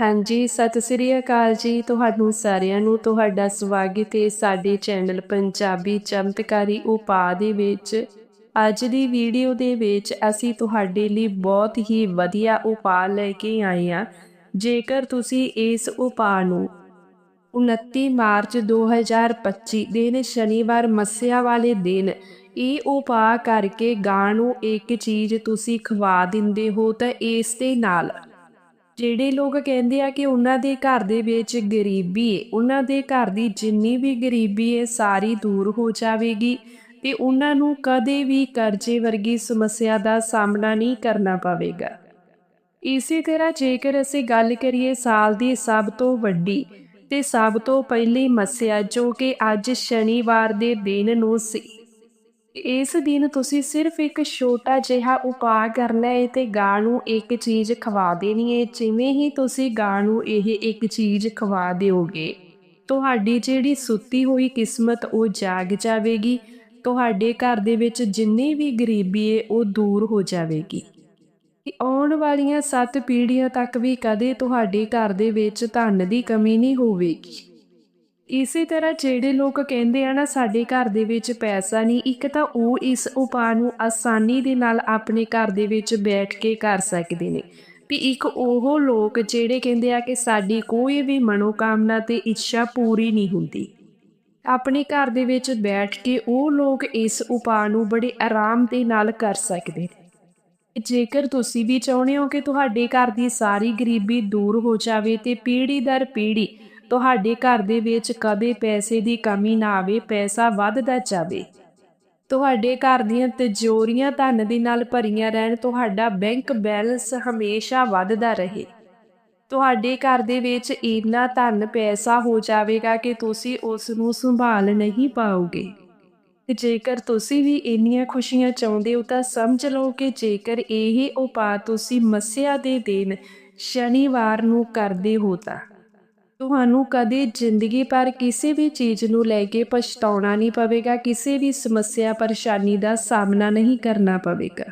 ਹਾਂਜੀ, ਸਤਿ ਸ੍ਰੀ ਅਕਾਲ ਜੀ ਤੁਹਾਨੂੰ ਸਾਰਿਆਂ ਨੂੰ। ਤੁਹਾਡਾ ਸਵਾਗਤ ਹੈ ਸਾਡੇ ਚੈਨਲ ਪੰਜਾਬੀ ਚਮਤਕਾਰੀ ਉਪਾਅ ਦੇ ਵਿੱਚ। ਅੱਜ ਦੀ ਵੀਡੀਓ ਦੇ ਵਿੱਚ ਅਸੀਂ ਤੁਹਾਡੇ ਲਈ ਬਹੁਤ ਹੀ ਵਧੀਆ ਉਪਾਅ ਲੈ ਕੇ ਆਏ ਹਾਂ। ਜੇਕਰ ਤੁਸੀਂ ਇਸ ਉਪਾਅ ਨੂੰ 29 ਮਾਰਚ 2025 ਦਿਨ ਸ਼ਨੀਵਾਰ ਮੱਸਿਆ ਵਾਲੇ ਦਿਨ ਇਹ ਉਪਾਅ ਕਰਕੇ ਗਾਂ ਨੂੰ ਇੱਕ ਚੀਜ਼ ਤੁਸੀਂ ਖਵਾ ਦਿੰਦੇ ਹੋ ਤਾਂ ਇਸ ਦੇ ਨਾਲ ਜਿਹੜੇ ਲੋਕ ਕਹਿੰਦੇ ਆ ਕਿ ਉਹਨਾਂ ਦੇ ਘਰ ਦੇ ਵਿੱਚ ਗਰੀਬੀ ਹੈ ਉਹਨਾਂ ਦੇ ਘਰ ਦੀ ਜਿੰਨੀ ਵੀ ਗਰੀਬੀ ਹੈ ਸਾਰੀ ਦੂਰ ਹੋ ਜਾਵੇਗੀ ਤੇ ਉਹਨਾਂ ਨੂੰ ਕਦੇ ਵੀ ਕਰਜ਼ੇ ਵਰਗੀ ਸਮੱਸਿਆ ਦਾ ਸਾਹਮਣਾ ਨਹੀਂ ਕਰਨਾ ਪਵੇਗਾ। ਇਸੇ ਤਰ੍ਹਾਂ ਜੇਕਰ ਅਸੀਂ ਗੱਲ ਕਰੀਏ ਸਾਲ ਦੀ ਸਭ ਤੋਂ ਵੱਡੀ ਤੇ ਸਭ ਤੋਂ ਪਹਿਲੀ ਮੱਸਿਆ ਜੋ ਕਿ ਅੱਜ ਸ਼ਨੀਵਾਰ ਦੇ ਦਿਨ ਨੂੰ ਸੀ ਇਸ ਦਿਨ ਤੁਸੀਂ ਸਿਰਫ ਇੱਕ ਛੋਟਾ ਜਿਹਾ ਉਪਾਅ ਕਰਨਾ ਹੈ ਤੇ ਗਾਂ ਨੂੰ ਇੱਕ ਚੀਜ਼ ਖਵਾ ਦੇਣੀ ਹੈ। ਜਿਵੇਂ ਹੀ ਤੁਸੀਂ ਗਾਂ ਨੂੰ ਇਹ ਇੱਕ ਚੀਜ਼ ਖਵਾ ਦਿਓਗੇ, ਤੁਹਾਡੀ ਜਿਹੜੀ ਸੁੱਤੀ ਹੋਈ ਕਿਸਮਤ ਉਹ ਜਾਗ ਜਾਵੇਗੀ। ਤੁਹਾਡੇ ਘਰ ਦੇ ਵਿੱਚ ਜਿੰਨੀ ਵੀ ਗਰੀਬੀ ਹੈ, ਉਹ ਦੂਰ ਹੋ ਜਾਵੇਗੀ। ਆਉਣ ਵਾਲੀਆਂ ਸੱਤ ਪੀੜ੍ਹੀਆਂ ਤੱਕ ਵੀ ਕਦੇ ਤੁਹਾਡੇ ਘਰ ਦੇ ਵਿੱਚ ਧਨ ਦੀ ਕਮੀ ਨਹੀਂ ਹੋਵੇਗੀ। ਇਸੇ ਤਰ੍ਹਾਂ ਜਿਹੜੇ ਲੋਕ ਕਹਿੰਦੇ ਆ ਨਾ, ਸਾਡੇ ਘਰ ਦੇ ਵਿੱਚ ਪੈਸਾ ਨਹੀਂ, ਇੱਕ ਤਾਂ ਉਹ ਇਸ ਉਪਾਅ ਨੂੰ ਆਸਾਨੀ ਦੇ ਨਾਲ ਆਪਣੇ ਘਰ ਦੇ ਵਿੱਚ ਬੈਠ ਕੇ ਕਰ ਸਕਦੇ ਨੇ। ਵੀ ਇੱਕ ਉਹ ਲੋਕ ਜਿਹੜੇ ਕਹਿੰਦੇ ਆ ਕਿ ਸਾਡੀ ਕੋਈ ਵੀ ਮਨੋਕਾਮਨਾ ਤੇ ਇੱਛਾ ਪੂਰੀ ਨਹੀਂ ਹੁੰਦੀ। ਆਪਣੇ ਘਰ ਦੇ ਵਿੱਚ ਬੈਠ ਕੇ ਉਹ ਲੋਕ ਇਸ ਉਪਾਅ ਨੂੰ ਬੜੇ ਆਰਾਮ ਦੇ ਨਾਲ ਕਰ ਸਕਦੇ ਨੇ। ਜੇਕਰ ਤੁਸੀਂ ਵੀ ਚਾਹੁੰਦੇ ਹੋ ਕਿ ਤੁਹਾਡੇ ਘਰ ਦੀ ਸਾਰੀ ਗਰੀਬੀ ਦੂਰ ਹੋ ਜਾਵੇ ਤੇ ਪੀੜ੍ਹੀ ਦਰ ਪੀੜ੍ਹੀ ਤੁਹਾਡੇ ਘਰ ਦੇ ਵਿੱਚ ਕਦੇ ਪੈਸੇ ਦੀ ਕਮੀ ਨਾ ਆਵੇ, ਪੈਸਾ ਵੱਧਦਾ ਜਾਵੇ। ਤੁਹਾਡੇ ਘਰ ਦੀਆਂ ਤਿਜੋਰੀਆਂ ਧਨ ਦੇ ਨਾਲ ਭਰੀਆਂ ਰਹਿਣ, ਤੁਹਾਡਾ ਬੈਂਕ ਬੈਲੈਂਸ ਹਮੇਸ਼ਾ ਵੱਧਦਾ ਰਹੇ। ਤੁਹਾਡੇ ਘਰ ਦੇ ਵਿੱਚ ਇੰਨਾ ਧਨ ਪੈਸਾ ਹੋ ਜਾਵੇਗਾ ਕਿ ਤੁਸੀਂ ਉਸ ਨੂੰ ਸੰਭਾਲ ਨਹੀਂ ਪਾਓਗੇ। ਤੇ ਜੇਕਰ ਤੁਸੀਂ ਵੀ ਇੰਨੀਆਂ ਖੁਸ਼ੀਆਂ ਚਾਹੁੰਦੇ ਹੋ, ਤਾਂ ਸਮਝ ਲਓ ਕਿ ਜੇਕਰ ਇਹ ਉਪਾਅ ਤੁਸੀਂ ਮੱਸਿਆ ਦੇ ਦਿਨ ਸ਼ਨੀਵਾਰ ਨੂੰ ਕਰਦੇ ਹੋ ਤਾਂ। ਤੁਹਾਨੂੰ ਕਦੇ ਜ਼ਿੰਦਗੀ ਭਰ ਕਿਸੇ ਵੀ ਚੀਜ਼ ਨੂੰ ਲੈ ਕੇ ਪਛਤਾਉਣਾ ਨਹੀਂ ਪਵੇਗਾ, ਕਿਸੇ ਵੀ ਸਮੱਸਿਆ ਪਰੇਸ਼ਾਨੀ ਦਾ ਸਾਹਮਣਾ ਨਹੀਂ ਕਰਨਾ ਪਵੇਗਾ।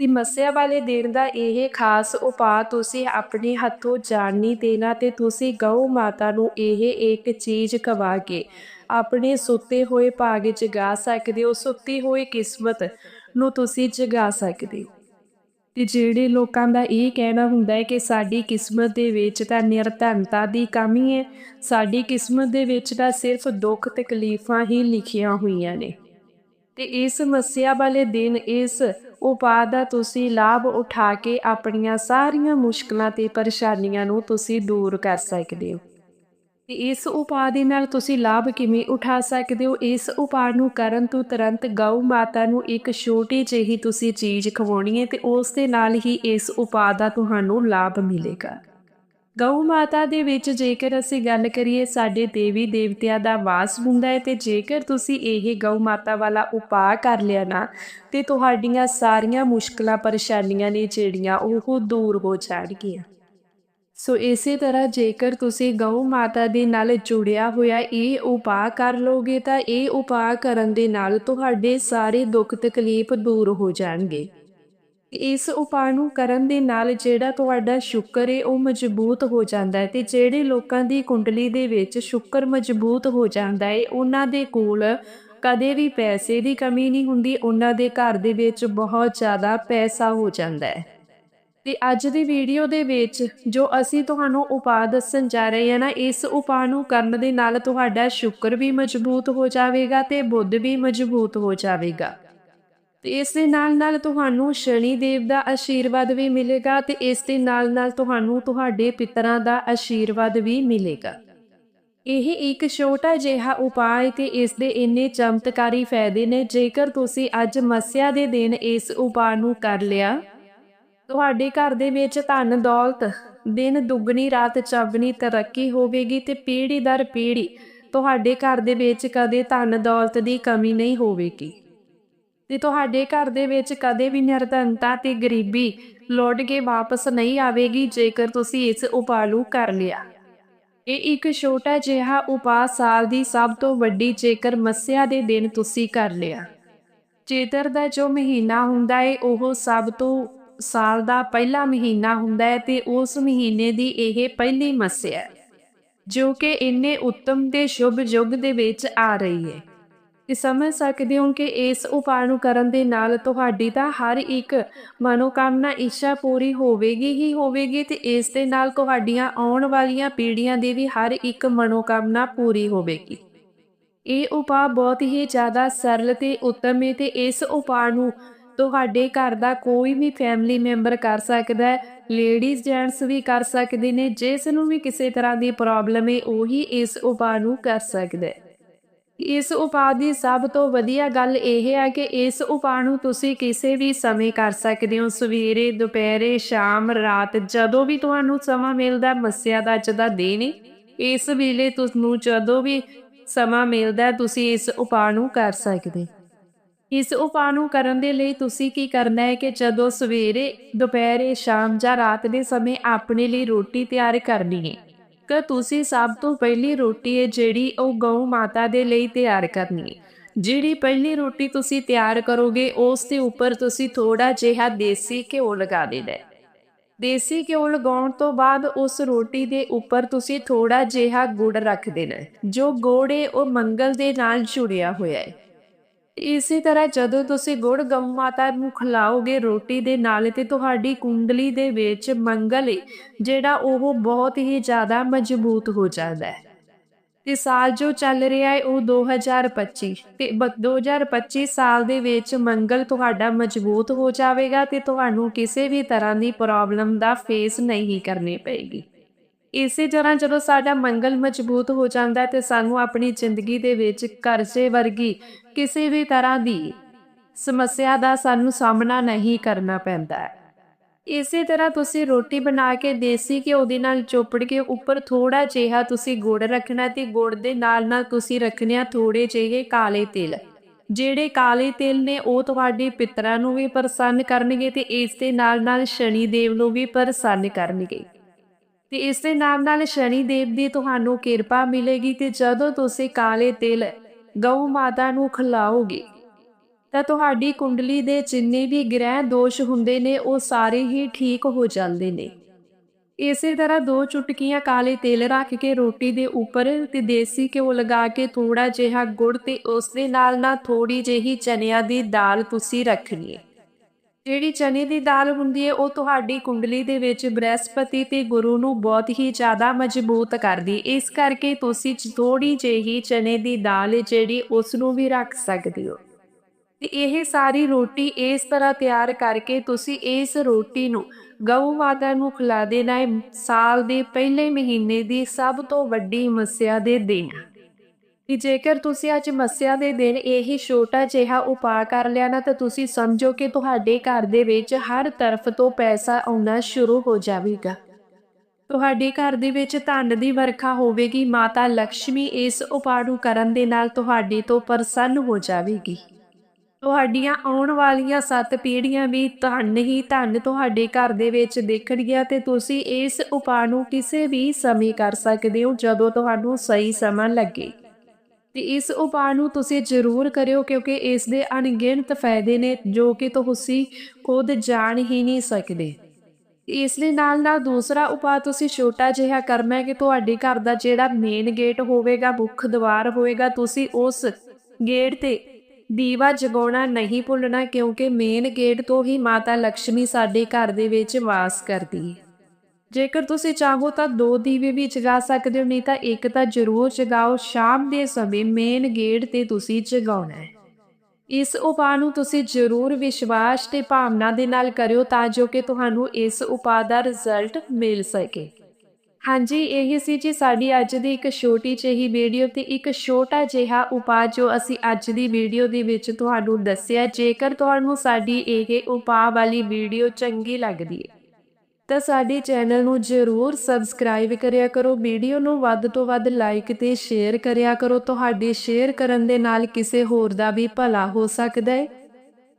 ਤੇ ਮੱਸਿਆ ਵਾਲੇ ਦਿਨ ਦਾ ਇਹ ਖਾਸ ਉਪਾਅ ਤੁਸੀਂ ਆਪਣੇ ਹੱਥੋਂ ਜਾਣ ਨਹੀਂ ਦੇਣਾ ਤੇ ਤੁਸੀਂ ਗਊ ਮਾਤਾ ਨੂੰ ਇਹ ਇੱਕ ਚੀਜ਼ ਕਵਾ ਕੇ ਆਪਣੇ ਸੁੱਤੇ ਹੋਏ ਭਾਗ ਜਗਾ ਸਕਦੇ ਹੋ, ਸੁੱਤੀ ਹੋਈ ਕਿਸਮਤ ਨੂੰ ਤੁਸੀਂ ਜਗਾ ਸਕਦੇ ਹੋ। ਤੇ ਜਿਹੜੇ ਲੋਕਾਂ ਦਾ ਇਹ ਕਹਿਣਾ ਹੁੰਦਾ ਹੈ ਕਿ ਸਾਡੀ ਕਿਸਮਤ ਦੇ ਵਿੱਚ ਤਾਂ ਨਿਰਧਨਤਾ ਦੀ ਕਮੀ ਹੈ, ਸਾਡੀ ਕਿਸਮਤ ਦੇ ਵਿੱਚ ਤਾਂ ਸਿਰਫ ਦੁੱਖ ਤਕਲੀਫਾਂ ਹੀ ਲਿਖੀਆਂ ਹੋਈਆਂ ਨੇ। ਤੇ ਇਸ ਸਮੱਸਿਆ ਵਾਲੇ ਦਿਨ ਇਸ ਉਪਾਅ ਦਾ ਤੁਸੀਂ ਲਾਭ ਉਠਾ ਕੇ ਆਪਣੀਆਂ ਸਾਰੀਆਂ ਮੁਸ਼ਕਲਾਂ ਤੇ ਪਰੇਸ਼ਾਨੀਆਂ ਨੂੰ ਤੁਸੀਂ ਦੂਰ ਕਰ ਸਕਦੇ ਹੋ। ਤੇ ਇਸ ਉਪਾਅ ਦੇ ਨਾਲ ਤੁਸੀਂ ਲਾਭ ਕਿਵੇਂ ਉਠਾ ਸਕਦੇ ਹੋ? ਇਸ ਉਪਾਅ ਨੂੰ ਕਰਨ ਤੋਂ ਤੁਰੰਤ ਗਊ ਮਾਤਾ ਨੂੰ ਇੱਕ ਛੋਟੀ ਜਿਹੀ ਤੁਸੀਂ ਚੀਜ਼ ਖਵਾਉਣੀ ਹੈ ਤੇ ਉਸ ਦੇ ਨਾਲ ਹੀ ਇਸ ਉਪਾਅ ਦਾ ਤੁਹਾਨੂੰ ਲਾਭ ਮਿਲੇਗਾ। ਗਊ ਮਾਤਾ ਦੇ ਵਿੱਚ ਜੇਕਰ ਅਸੀਂ ਗੱਲ ਕਰੀਏ, ਸਾਡੇ ਦੇਵੀ ਦੇਵਤਿਆਂ ਦਾ ਵਾਸ ਹੁੰਦਾ ਹੈ ਤੇ ਜੇਕਰ ਤੁਸੀਂ ਇਹ ਗਊ ਮਾਤਾ ਵਾਲਾ ਉਪਾਅ ਕਰ ਲਿਆ ਨਾ, ਤੇ ਤੁਹਾਡੀਆਂ ਸਾਰੀਆਂ ਮੁਸ਼ਕਲਾਂ, ਪਰੇਸ਼ਾਨੀਆਂ ਨੇ ਜਿਹੜੀਆਂ ਉਹ ਦੂਰ ਹੋ ਜਾਣਗੀਆਂ। ਸੋ ਇਸੇ ਤਰ੍ਹਾਂ ਜੇਕਰ ਤੁਸੀਂ ਗਊ ਮਾਤਾ ਦੇ ਨਾਲ ਜੁੜਿਆ ਹੋਇਆ ਇਹ ਉਪਾਅ ਕਰ ਲੋਗੇ ਤਾਂ ਇਹ ਉਪਾਅ ਕਰਨ ਦੇ ਨਾਲ ਤੁਹਾਡੇ ਸਾਰੇ ਦੁੱਖ ਤਕਲੀਫ ਦੂਰ ਹੋ ਜਾਣਗੇ। ਇਸ ਉਪਾਅ ਨੂੰ ਕਰਨ ਦੇ ਨਾਲ ਜਿਹੜਾ ਤੁਹਾਡਾ ਸ਼ੁਕਰ ਹੈ ਉਹ ਮਜ਼ਬੂਤ ਹੋ ਜਾਂਦਾ ਹੈ ਤੇ ਜਿਹੜੇ ਲੋਕਾਂ ਦੀ ਕੁੰਡਲੀ ਦੇ ਵਿੱਚ ਸ਼ੁਕਰ ਮਜ਼ਬੂਤ ਹੋ ਜਾਂਦਾ ਹੈ ਉਹਨਾਂ ਦੇ ਕੋਲ ਕਦੇ ਵੀ ਪੈਸੇ ਦੀ ਕਮੀ ਨਹੀਂ ਹੁੰਦੀ, ਉਹਨਾਂ ਦੇ ਘਰ ਦੇ ਵਿੱਚ ਬਹੁਤ ਜ਼ਿਆਦਾ ਪੈਸਾ ਹੋ ਜਾਂਦਾ ਹੈ। ਤੇ ਅੱਜ ਦੀ ਵੀਡੀਓ ਦੇ ਵਿੱਚ ਜੋ ਅਸੀਂ ਤੁਹਾਨੂੰ ਉਪਾਅ ਦੱਸਣ ਜਾ ਰਹੇ ਹਾਂ ਨਾ, ਇਸ ਉਪਾਅ ਨੂੰ ਕਰਨ ਦੇ ਨਾਲ ਤੁਹਾਡਾ ਸ਼ੁਕਰ ਵੀ ਮਜ਼ਬੂਤ ਹੋ ਜਾਵੇਗਾ ਤੇ ਬੁੱਧ ਵੀ ਮਜ਼ਬੂਤ ਹੋ ਜਾਵੇਗਾ। ਤੇ ਇਸ ਦੇ ਨਾਲ ਨਾਲ ਤੁਹਾਨੂੰ ਸ਼ਨੀ ਦੇਵ ਦਾ ਆਸ਼ੀਰਵਾਦ ਵੀ ਮਿਲੇਗਾ ਤੇ ਇਸ ਦੇ ਨਾਲ ਨਾਲ ਤੁਹਾਨੂੰ ਤੁਹਾਡੇ ਪਿਤਰਾਂ ਦਾ ਆਸ਼ੀਰਵਾਦ ਵੀ ਮਿਲੇਗਾ। ਇਹ ਇੱਕ ਛੋਟਾ ਜਿਹਾ ਉਪਾਅ ਤੇ ਇਸ ਦੇ ਇੰਨੇ ਚਮਤਕਾਰੀ ਫਾਇਦੇ ਨੇ, ਜੇਕਰ ਤੁਸੀਂ ਅੱਜ ਮੱਸਿਆ ਦੇ ਦਿਨ ਇਸ ਉਪਾਅ ਨੂੰ ਕਰ ਲਿਆ ਤੁਹਾਡੇ ਘਰ ਦੇ ਵਿੱਚ ਧਨ ਦੌਲਤ, ਦਿਨ ਦੁੱਗਣੀ, ਰਾਤ ਚੌਗਣੀ, ਤਰੱਕੀ ਹੋਵੇਗੀ ਤੇ ਪੀੜ੍ਹੀ ਦਰ ਪੀੜ੍ਹੀ, ਤੁਹਾਡੇ ਘਰ ਦੇ ਵਿੱਚ ਕਦੇ ਧਨ ਦੌਲਤ ਦੀ ਕਮੀ ਨਹੀਂ ਹੋਵੇਗੀ। ਤੇ ਤੁਹਾਡੇ ਘਰ ਦੇ ਵਿੱਚ ਕਦੇ ਵੀ ਨਿਰਧਨਤਾ ਤੇ ਗਰੀਬੀ ਲੌਟ ਕੇ ਵਾਪਸ ਨਹੀਂ ਆਵੇਗੀ, ਜੇਕਰ ਤੁਸੀਂ ਇਸ ਉਪਾਅ ਨੂੰ ਕਰ ਲਿਆ। ਇਹ ਇੱਕ ਛੋਟਾ ਜਿਹਾ ਉਪਾਅ ਸਾਲ ਦੀ ਸਭ ਤੋਂ ਵੱਡੀ, ਜੇਕਰ ਮੱਸਿਆ ਦੇ ਦਿਨ ਤੁਸੀਂ ਕਰ ਲਿਆ। ਚੇਤਰ ਦਾ ਜੋ ਮਹੀਨਾ ਹੁੰਦਾ ਏ, ਉਹ ਸਭ ਤੋਂ ਸਾਲ ਦਾ ਪਹਿਲਾ ਮਹੀਨਾ ਹੁੰਦਾ ਹੈ ਤੇ ਉਸ ਮਹੀਨੇ ਦੀ ਇਹ ਪਹਿਲੀ ਮੱਸਿਆ ਹੈ, ਜੋ ਕਿ ਇੰਨੇ ਉੱਤਮ ਤੇ ਸ਼ੁਭ ਯੁੱਗ ਦੇ ਵਿੱਚ ਆ ਰਹੀ ਹੈ। ਤੇ ਸਮਝ ਸਕਦੇ ਹੋ ਕਿ ਇਸ ਉਪਾਅ ਨੂੰ ਕਰਨ ਦੇ ਨਾਲ ਤੁਹਾਡੀ ਤਾਂ ਹਰ ਇੱਕ ਮਨੋਕਾਮਨਾ ਇੱਛਾ ਪੂਰੀ ਹੋਵੇਗੀ ਹੀ ਹੋਵੇਗੀ ਤੇ ਇਸ ਦੇ ਨਾਲ ਤੁਹਾਡੀਆਂ ਆਉਣ ਵਾਲੀਆਂ ਪੀੜ੍ਹੀਆਂ ਦੀ ਵੀ ਹਰ ਇੱਕ ਮਨੋਕਾਮਨਾ ਪੂਰੀ ਹੋਵੇਗੀ। ਇਹ ਉਪਾਅ ਬਹੁਤ ਹੀ ਜ਼ਿਆਦਾ ਸਰਲ ਤੇ ਉੱਤਮ ਹੈ ਤੇ ਇਸ ਉਪਾਅ ਨੂੰ ਤੁਹਾਡੇ ਘਰ ਦਾ ਕੋਈ ਵੀ ਫੈਮਿਲੀ ਮੈਂਬਰ ਕਰ ਸਕਦਾ ਹੈ ਲੇਡੀਜ਼ ਜੈਂਟਸ ਵੀ ਕਰ ਸਕਦੇ ਨੇ, ਜਿਸ ਨੂੰ ਵੀ ਕਿਸੇ ਤਰ੍ਹਾਂ ਦੀ ਪ੍ਰੋਬਲਮ ਹੈ, ਉਹੀ ਇਸ ਉਪਾਅ ਨੂੰ ਕਰ ਸਕਦਾ ਹੈ। ਇਸ ਉਪਾਅ ਦੀ ਸਭ ਤੋਂ ਵਧੀਆ ਗੱਲ ਇਹ ਹੈ ਕਿ ਇਸ ਉਪਾਅ ਨੂੰ ਤੁਸੀਂ ਕਿਸੇ ਵੀ ਸਮੇਂ ਕਰ ਸਕਦੇ ਹੋ, ਸਵੇਰੇ, ਦੁਪਹਿਰੇ, ਸ਼ਾਮ, ਰਾਤ, ਜਦੋਂ ਵੀ ਤੁਹਾਨੂੰ ਸਮਾਂ ਮਿਲਦਾ, ਮੱਸਿਆ ਦਾ, ਅੱਜ ਦਾ ਦਿਨ ਇਸ ਵੇਲੇ ਤੁਹਾਨੂੰ ਜਦੋਂ ਵੀ ਸਮਾਂ ਮਿਲਦਾ, ਤੁਸੀਂ ਇਸ ਉਪਾਅ ਨੂੰ ਕਰ ਸਕਦੇ ਇਸ ਉਪਾਅ ਨੂੰ ਕਰਨ ਦੇ ਲਈ ਤੁਸੀਂ ਕੀ ਕਰਨਾ ਹੈ ਕਿ ਜਦੋਂ ਸਵੇਰੇ, ਦੁਪਹਿਰੇ, ਸ਼ਾਮ ਜਾਂ ਰਾਤ ਦੇ ਸਮੇਂ ਆਪਣੇ ਲਈ ਰੋਟੀ ਤਿਆਰ ਕਰਨੀ ਹੈ ਕਿ ਤੁਸੀਂ ਸਭ ਤੋਂ ਪਹਿਲੀ ਰੋਟੀ ਹੈ ਜਿਹੜੀ ਉਹ ਗਊ ਮਾਤਾ ਦੇ ਲਈ ਤਿਆਰ ਕਰਨੀ ਹੈ। ਜਿਹੜੀ ਪਹਿਲੀ ਰੋਟੀ ਤੁਸੀਂ ਤਿਆਰ ਕਰੋਗੇ, ਉਸ ਦੇ ਉੱਪਰ ਤੁਸੀਂ ਥੋੜਾ ਜਿਹਾ ਦੇਸੀ ਘਿਓ ਲਗਾ ਦੇਣਾ ਹੈ। ਦੇਸੀ ਘਿਓ ਲਗਾਉਣ ਤੋਂ ਬਾਅਦ ਉਸ ਰੋਟੀ ਦੇ ਉੱਪਰ ਤੁਸੀਂ ਥੋੜਾ ਜਿਹਾ ਗੁੜ ਰੱਖ ਦੇਣਾ ਜੋ ਗੁੜ ਹੈ, ਉਹ ਮੰਗਲ ਦੇ ਨਾਲ ਜੁੜਿਆ ਹੋਇਆ ਹੈ। ਇਸੇ ਤਰ੍ਹਾਂ ਜਦੋਂ ਤੁਸੀਂ ਗੁੜ ਗਊ ਮਾਤਾ ਨੂੰ ਖਿਲਾਓਗੇ ਰੋਟੀ ਦੇ ਨਾਲ ਤੇ ਤੁਹਾਡੀ ਕੁੰਡਲੀ ਦੇ ਵਿੱਚ ਮੰਗਲ ਏ, ਜਿਹੜਾ ਉਹ ਬਹੁਤ ਹੀ ਜ਼ਿਆਦਾ ਮਜ਼ਬੂਤ ਹੋ ਜਾਂਦਾ ਹੈ। ਤੇ ਸਾਲ ਜੋ ਚੱਲ ਰਿਹਾ ਹੈ ਉਹ 2025 ਤੇ ਬ- 2025 ਸਾਲ ਦੇ ਵਿੱਚ ਮੰਗਲ ਤੁਹਾਡਾ ਮਜ਼ਬੂਤ ਹੋ ਜਾਵੇਗਾ ਤੇ ਤੁਹਾਨੂੰ ਕਿਸੇ ਵੀ ਤਰ੍ਹਾਂ ਦੀ ਪ੍ਰੋਬਲਮ ਦਾ ਫੇਸ ਨਹੀਂ ਕਰਨੀ ਪਏਗੀ। ਇਸੇ ਤਰ੍ਹਾਂ ਜਦੋਂ ਸਾਡਾ ਮੰਗਲ ਮਜ਼ਬੂਤ ਹੋ ਜਾਂਦਾ ਹੈ ਤੇ ਸਾਨੂੰ ਆਪਣੀ ਜ਼ਿੰਦਗੀ ਦੇ ਵਿੱਚ ਕਰਜ਼ੇ ਵਰਗੀ ਕਿਸੇ ਵੀ ਤਰ੍ਹਾਂ ਦੀ ਸਮੱਸਿਆ ਦਾ ਸਾਨੂੰ ਸਾਹਮਣਾ ਨਹੀਂ ਕਰਨਾ ਪੈਂਦਾ ਹੈ। ਇਸੇ ਤਰ੍ਹਾਂ ਤੁਸੀਂ ਰੋਟੀ ਬਣਾ ਕੇ, ਦੇਸੀ ਘਿਓ ਦੇ ਨਾਲ ਚੋਪੜ ਕੇ ਉੱਪਰ ਥੋੜਾ ਜਿਹਾ ਤੁਸੀਂ ਗੁੜ ਰੱਖਣਾ ਤੇ ਗੁੜ ਦੇ ਨਾਲ ਨਾਲ ਤੁਸੀਂ ਰੱਖਣੇ ਆ ਥੋੜੇ ਜਿਹੇ ਕਾਲੇ ਤਿਲ, ਜਿਹੜੇ ਕਾਲੇ ਤਿਲ ਨੇ ਉਹ ਤੁਹਾਡੇ ਪਿਤਰਾਂ ਨੂੰ ਵੀ ਪ੍ਰਸੰਨ ਕਰਨਗੇ ਤੇ ਇਸ ਦੇ ਨਾਲ ਨਾਲ ਸ਼ਨੀ ਦੇਵ ਨੂੰ ਵੀ ਪ੍ਰਸੰਨ ਕਰਨਗੇ। ਤੇ ਇਸ ਦੇ ਨਾਲ ਨਾਲ ਸ਼ਨੀ ਦੇਵ ਦੀ ਤੁਹਾਨੂੰ ਕਿਰਪਾ ਮਿਲੇਗੀ ਤੇ ਜਦੋਂ ਤੁਸੀਂ ਕਾਲੇ ਤਿਲ ਗਊ ਮਾਤਾ ਨੂੰ ਖਿਲਾਓਗੇ, ਤਾਂ ਤੁਹਾਡੀ ਕੁੰਡਲੀ ਦੇ ਜਿੰਨੇ ਵੀ ਗ੍ਰਹਿ ਦੋਸ਼ ਹੁੰਦੇ ਨੇ, ਉਹ ਸਾਰੇ ਹੀ ਠੀਕ ਹੋ ਜਾਂਦੇ ਨੇ। ਇਸੇ ਤਰ੍ਹਾਂ ਦੋ ਚੁਟਕੀਆਂ ਕਾਲੇ ਤੇਲ ਰੱਖ ਕੇ ਰੋਟੀ ਦੇ ਉੱਪਰ ਤੇ ਦੇਸੀ ਘਿਓ ਲਗਾ ਕੇ ਥੋੜਾ ਜਿਹਾ ਗੁੜ ਤੇ ਉਸ ਦੇ ਨਾਲ ਨਾਲ ਥੋੜੀ ਜਿਹੀ ਚਨਿਆਂ ਦੀ ਦਾਲ ਤੁਸੀਂ ਰੱਖਣੀ ਹੈ। ਜਿਹੜੀ ਚਨੇ ਦੀ ਦਾਲ ਹੁੰਦੀ ਹੈ, ਉਹ ਤੁਹਾਡੀ ਕੁੰਡਲੀ ਦੇ ਵਿੱਚ ਬ੍ਰਹਿਸਪਤੀ ਤੇ ਗੁਰੂ ਨੂੰ ਬਹੁਤ ਹੀ ਜ਼ਿਆਦਾ ਮਜ਼ਬੂਤ ਕਰਦੀ ਇਸ ਕਰਕੇ ਤੁਸੀਂ ਥੋੜੀ ਜਿਹੀ ਚਨੇ ਦੀ ਦਾਲ ਜਿਹੜੀ ਉਸ ਨੂੰ ਵੀ ਰੱਖ ਸਕਦੇ ਹੋ। ਤੇ ਇਹ ਸਾਰੀ ਰੋਟੀ ਇਸ ਤਰ੍ਹਾਂ ਤਿਆਰ ਕਰਕੇ ਤੁਸੀਂ ਇਸ ਰੋਟੀ ਨੂੰ ਗਊ ਮਾਤਾ ਨੂੰ ਖਿਲਾ ਦੇਣਾ ਹੈ। ਸਾਲ ਦੇ ਪਹਿਲੇ ਮਹੀਨੇ ਦੀ ਸਭ ਤੋਂ ਵੱਡੀ ਮੱਸਿਆ ਦੇ ਦਿਨ। ਕਿ ਜੇਕਰ ਤੁਸੀਂ ਅੱਜ ਮੱਸਿਆ ਦੇ ਦਿਨ ਇਹੀ ਛੋਟਾ ਜਿਹਾ ਉਪਾਅ ਕਰ ਲਿਆ ਨਾ, ਤਾਂ ਤੁਸੀਂ ਸਮਝੋ ਕਿ ਤੁਹਾਡੇ ਘਰ ਦੇ ਵਿੱਚ ਹਰ ਤਰਫ ਤੋਂ ਪੈਸਾ ਆਉਣਾ ਸ਼ੁਰੂ ਹੋ ਜਾਵੇਗਾ। ਤੁਹਾਡੇ ਘਰ ਦੇ ਵਿੱਚ ਧਨ ਦੀ ਵਰਖਾ ਹੋਵੇਗੀ, ਮਾਤਾ ਲక్ష్ਮੀ ਇਸ ਉਪਾਅ ਨੂੰ ਕਰਨ ਦੇ ਨਾਲ ਤੁਹਾਡੇ ਤੋਂ ਪ੍ਰਸੰਨ ਹੋ ਜਾਵੇਗੀ। ਤੁਹਾਡੀਆਂ ਆਉਣ ਵਾਲੀਆਂ ਸੱਤ ਪੀੜ੍ਹੀਆਂ ਵੀ ਧਨ ਹੀ ਧਨ ਤੁਹਾਡੇ ਘਰ ਦੇ ਵਿੱਚ ਦੇਖਣਗੀਆਂ, ਤੇ ਤੁਸੀਂ ਇਸ ਉਪਾਅ ਨੂੰ ਕਿਸੇ ਵੀ ਸਮੇਂ ਕਰ ਸਕਦੇ ਹੋ, ਜਦੋਂ ਤੁਹਾਨੂੰ ਸਹੀ ਸਮਾਂ ਲੱਗੇ। ਤੇ ਇਸ ਉਪਾਅ ਨੂੰ ਤੁਸੀਂ ਜ਼ਰੂਰ ਕਰਿਓ ਕਿਉਂਕਿ ਇਸ ਦੇ ਅਣਗਿਣਤ ਫਾਇਦੇ ਨੇ ਜੋ ਕਿ ਤੁਸੀਂ ਖੁਦ ਜਾਣ ਹੀ ਨਹੀਂ ਸਕਦੇ। ਇਸ ਦੇ ਨਾਲ ਨਾਲ ਦੂਸਰਾ ਉਪਾਅ ਤੁਸੀਂ ਛੋਟਾ ਜਿਹਾ ਕਰਨਾ ਹੈ ਕਿ ਤੁਹਾਡੇ ਘਰ ਦਾ ਜਿਹੜਾ ਮੇਨ ਗੇਟ ਹੋਵੇਗਾ, ਮੁੱਖ ਦੁਆਰ ਹੋਵੇਗਾ, ਤੁਸੀਂ ਉਸ ਗੇਟ ਤੇ ਦੀਵਾ ਜਗਾਉਣਾ ਨਹੀਂ ਭੁੱਲਣਾ ਕਿਉਂਕਿ ਮੇਨ ਗੇਟ ਤੋਂ ਹੀ ਮਾਤਾ ਲక్ష్ਮੀ ਸਾਡੇ ਘਰ ਦੇ ਵਿੱਚ ਵਾਸ ਕਰਦੀ ਹੈ। ਜੇਕਰ ਤੁਸੀਂ ਚਾਹੋ ਤਾਂ ਦੋ ਦੀਵੇ ਵੀ ਜਗਾ ਸਕਦੇ ਹੋ, ਨਹੀਂ ਤਾਂ ਇੱਕ ਤਾਂ ਜ਼ਰੂਰ ਜਗਾਓ। ਸ਼ਾਮ ਦੇ ਸਮੇਂ ਮੇਨ ਗੇਟ ਤੇ ਤੁਸੀਂ ਜਗਾਉਣਾ ਹੈ। ਇਸ ਉਪਾਅ ਨੂੰ ਤੁਸੀਂ ਜ਼ਰੂਰ ਵਿਸ਼ਵਾਸ ਤੇ ਭਾਵਨਾ ਦੇ ਨਾਲ ਕਰਿਓ ਤਾਂ ਜੋ ਕਿ ਤੁਹਾਨੂੰ ਇਸ ਉਪਾਅ ਦਾ ਰਿਜ਼ਲਟ ਮਿਲ ਸਕੇ। ਹਾਂਜੀ, ਇਹ ਸੀ ਜੀ ਸਾਡੀ ਅੱਜ ਦੀ ਇੱਕ ਛੋਟੀ ਜਿਹੀ ਵੀਡੀਓ ਤੇ ਇੱਕ ਛੋਟਾ ਜਿਹਾ ਉਪਾਅ ਜੋ ਅਸੀਂ ਅੱਜ ਦੀ ਵੀਡੀਓ ਦੇ ਵਿੱਚ ਤੁਹਾਨੂੰ ਦੱਸਿਆ। ਜੇਕਰ ਤੁਹਾਨੂੰ ਸਾਡੀ ਇਹ ਉਪਾਅ ਵਾਲੀ ਵੀਡੀਓ ਚੰਗੀ ਲੱਗਦੀ ਹੈ ਤਾਂ ਸਾਡੇ ਚੈਨਲ ਨੂੰ ਜਰੂਰ ਸਬਸਕ੍ਰਾਈਬ ਕਰਿਆ ਕਰੋ, ਵੀਡੀਓ ਨੂੰ ਵੱਧ ਤੋਂ ਵੱਧ ਲਾਈਕ ਤੇ ਸ਼ੇਅਰ ਕਰਿਆ ਕਰੋ, ਤੁਹਾਡੇ ਸ਼ੇਅਰ ਕਰਨ ਦੇ ਨਾਲ ਕਿਸੇ ਹੋਰ ਦਾ ਵੀ ਭਲਾ ਹੋ ਸਕਦਾ ਹੈ।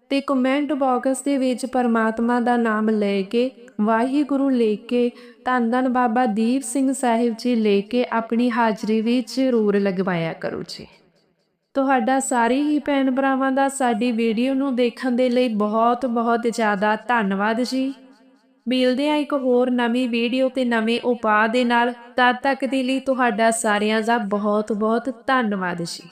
ਤੇ ਕਮੈਂਟ ਬਾਕਸ ਦੇ ਵਿੱਚ ਪਰਮਾਤਮਾ ਦਾ ਨਾਮ ਲੈ ਕੇ, ਵਾਹਿਗੁਰੂ ਲੈ ਕੇ, ਧੰਨ ਧੰਨ ਬਾਬਾ ਦੀਪ ਸਿੰਘ ਸਾਹਿਬ ਜੀ ਲੈ ਕੇ ਆਪਣੀ ਹਾਜ਼ਰੀ ਵੀ ਜ਼ਰੂਰ ਲਗਵਾਇਆ ਕਰੋ ਜੀ। ਤੁਹਾਡਾ ਸਾਰੇ ਹੀ ਭੈਣ ਭਰਾਵਾਂ ਦਾ ਸਾਡੀ ਵੀਡੀਓ ਨੂੰ ਦੇਖਣ ਦੇ ਲਈ ਬਹੁਤ ਬਹੁਤ ਜ਼ਿਆਦਾ ਧੰਨਵਾਦ ਜੀ। ਮਿਲਦੇ ਆ ਇੱਕ ਹੋਰ ਨਵੀਂ ਵੀਡੀਓ ਤੇ ਨਵੇਂ ਉਪਾਅ ਦੇ ਨਾਲ। ਤਦ ਤੱਕ ਦੇ ਲਈ ਤੁਹਾਡਾ ਸਾਰਿਆਂ ਦਾ ਬਹੁਤ ਬਹੁਤ ਧੰਨਵਾਦ ਜੀ।